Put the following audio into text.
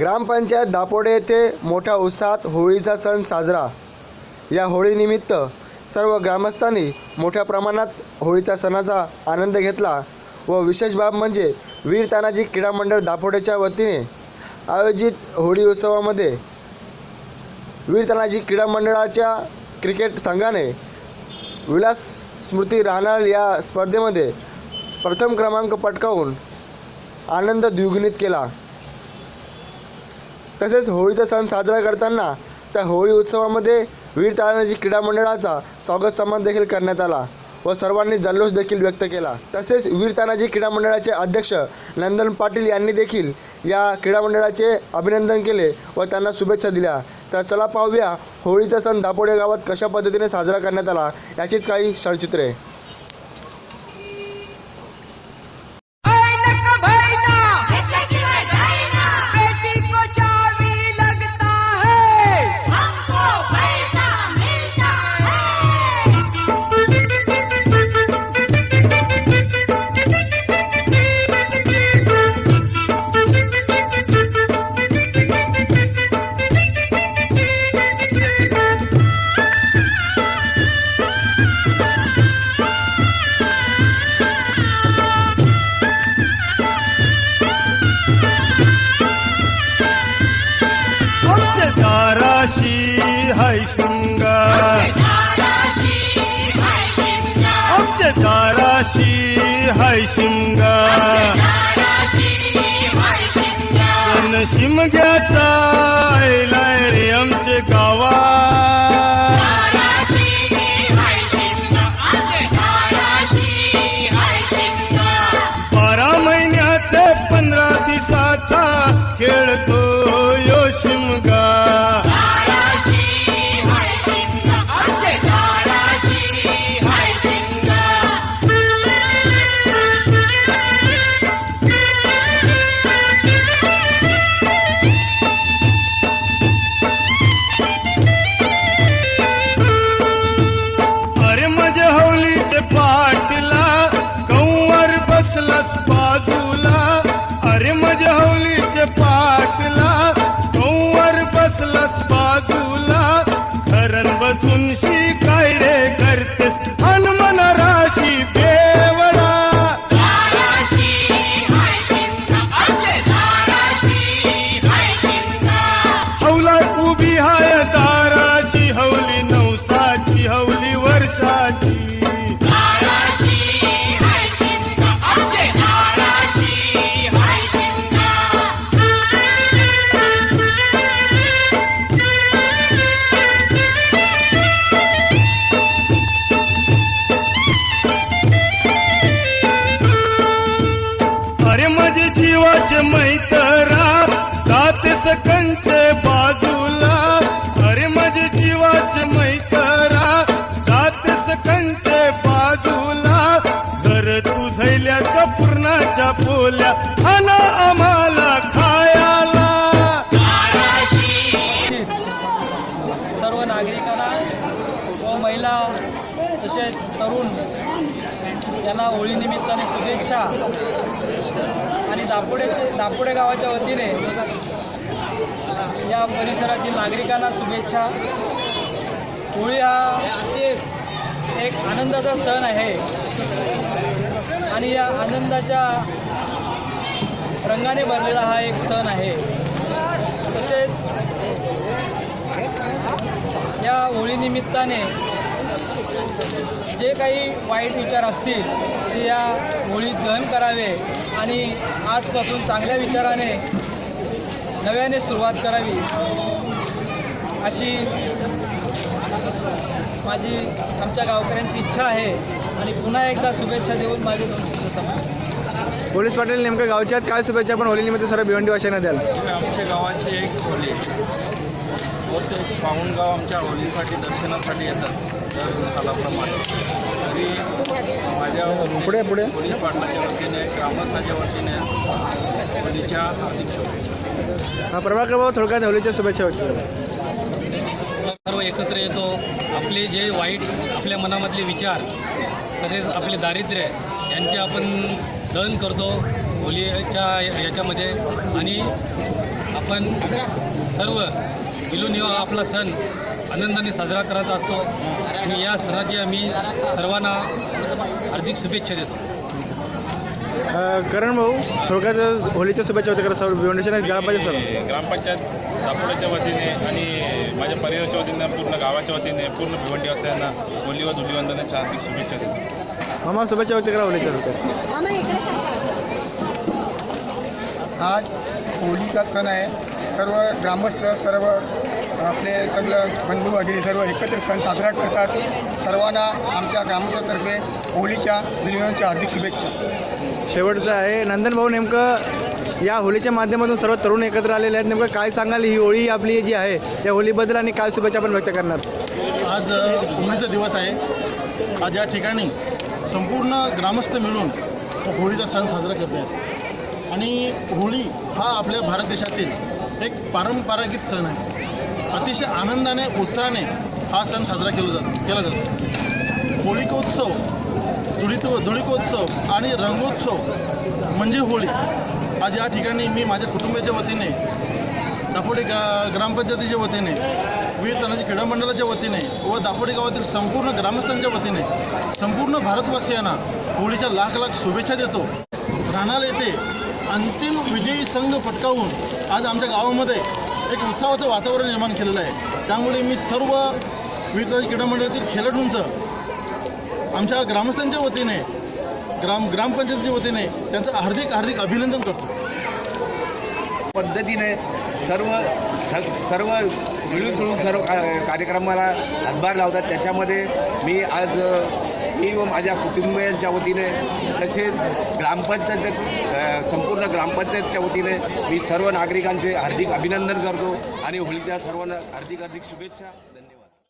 ग्रामपंचायत दापोडे येथे मोठ्या उत्साहात होळीचा सण साजरा. या होळीनिमित्त सर्व ग्रामस्थांनी मोठ्या प्रमाणात होळीच्या सणाचा आनंद घेतला व विशेष बाब म्हणजे वीर तानाजी क्रीडा मंडळ दापोडेच्या वतीने आयोजित होळी उत्सवामध्ये वीर तानाजी क्रीडा मंडळाच्या क्रिकेट संघाने विलास स्मृती राहणार या स्पर्धेमध्ये प्रथम क्रमांक पटकावून आनंद द्विगुणित केला. तसेच होळीचा सण साजरा करताना त्या होळी उत्सवामध्ये वीर तानाजी क्रीडा मंडळाचा स्वागत सन्मान देखील करण्यात आला व सर्वांनी जल्लोष देखील व्यक्त केला. तसेच वीर तानाजी क्रीडा मंडळाचे अध्यक्ष नंदन पाटील यांनी देखील या क्रीडा मंडळाचे अभिनंदन केले व त्यांना शुभेच्छा दिल्या. तर चला पाहूया होळीचा सण दापोडे गावात कशा पद्धतीने साजरा करण्यात आला याचीच काही क्षणचित्रे दाराशी हाय शृंगार. आमच्या दाराशी हाय शिंगार. जीवाचे मैतरा जाते सकंचे बाजूला घर तू झैल्या पूर्णाच्या पोल्या खाना आम्हाला खायाला. सर्व नागरिकांना व महिला तसेच तरुण यांना होळीनिमित्ताने शुभेच्छा. आणि दापोडेचे दापोडे गावाच्या वतीने या परिसरातील नागरिकांना शुभेच्छा. होळी हा एक आनंदाचा सण आहे. आणि या आनंदाच्या रंगाने भरलेला हा एक सण आहे. तसेच या होळीनिमित्ताने जे काही वाईट विचार असतील ते या होळीत दहन करावे आणि आजपासून चांगल्या विचाराने नव्याने सुरुवात करावी अशी माझी आमच्या गावकऱ्यांची इच्छा आहे आणि पुन्हा एकदा शुभेच्छा देऊन माझे दोन शब्द संपवतो. पोलीस पाटील नेमकं गावच्या काय शुभेच्छा पण होळीनिमित्त सर्व भिवंडी वाशांना द्याल आमच्या गावाची एक होळी प्रत्येक पाहुणगाव आमच्या होळीसाठी दर्शनासाठी येतात दर सालाप्रमाणे तरी माझ्या पुढे, पुढे. पोलीस पाटलाच्या वतीने ग्रामस्थाच्या वतीने होळीच्या हार्दिक शुभेच्छा हा प्रभाकर भाऊ थोडक्यात होळीच्या शुभेच्छा व्यक्त करा. सर्व एकत्र येतो. आपले जे वाईट आपल्या मनामधले विचार तसेच आपले दारिद्र्य यांचे आपण दहन करतो होलीच्या याच्यामध्ये. आणि आपण सर्व मिलून हा आपला सण आनंदाने साजरा करायचा असतो. आणि या सणाची आम्ही सर्वांना हार्दिक शुभेच्छा देतो. करण भाऊ थोडक्यात होळीच्या शुभेच्छा होत्या करा सर्व भिवंडीच्या ग्रामपंचायत सर. ग्रामपंचायत दापोड्याच्या वतीने आणि माझ्या परिवाराच्या वतीने पूर्ण गावाच्या वतीने पूर्ण भिवंडी असल्यानं होली व धुलीवंदनाच्या हार्दिक शुभेच्छा देतो. मामा शुभेच्छा होत्या करा होळीच्या सांगा. आज होळीचा सण आहे. सर्व ग्रामस्थ सर्व आपले सगळं बंधू वगैरे सर्व एकत्र सण साजरा करतात. सर्वांना आमच्या ग्रामस्थातर्फे होळीच्या धन्यवादाच्या हार्दिक शुभेच्छा. शेवटचं आहे. नंदन भाऊ नेमकं या होळीच्या माध्यमातून सर्व तरुण एकत्र आलेले आहेत. नेमकं काय सांगाल? ही होळी आपली जी आहे त्या होळीबद्दल आणि काय शुभेच्छा आपण व्यक्त करणार? आज होळीचा दिवस आहे. आज या ठिकाणी संपूर्ण ग्रामस्थ मिळून होळीचा सण साजरा करतो आहे आणि होळी हा आपल्या भारत देशातील एक पारंपरिक सण आहे. अतिशय आनंदाने उत्साहाने हा सण साजरा केला जातो केला जातो. होळिकोत्सव धुळीतो धुळिकोत्सव आणि रंगोत्सव म्हणजे होळी. आज या ठिकाणी मी माझ्या कुटुंबाच्या वतीने दापोडी गा ग्रामपंचायतीच्या वतीने वीर तानाजी क्रीडा मंडळाच्या वतीने व दापोडी गावातील संपूर्ण ग्रामस्थांच्या वतीने संपूर्ण भारतवासियांना होळीच्या लाख लाख शुभेच्छा देतो. राहणार येथे अंतिम विजयी संघ फटकावून आज आमच्या गावामध्ये एक उत्साहाचं वातावरण निर्माण केलेलं आहे. त्यामुळे मी सर्व विविध क्रीडामंडळातील खेळाडूंचं आमच्या ग्रामस्थांच्या वतीने ग्राम ग्रामपंचायतीच्या वतीने त्यांचं हार्दिक हार्दिक अभिनंदन करतो. पद्धतीने सर्व सर्व मिळून जुळून सर्व का- कार्यक्रमाला हातभार लावतात. त्याच्यामध्ये मी आज मी व माझ्या कुटुंबियांच्या वतीने तसेच ग्रामपंचायत संपूर्ण ग्रामपंचायतच्या वतीने मी सर्व नागरिकांचे हार्दिक अभिनंदन करतो आणि होळीच्या सर्वांना हार्दिक हार्दिक शुभेच्छा.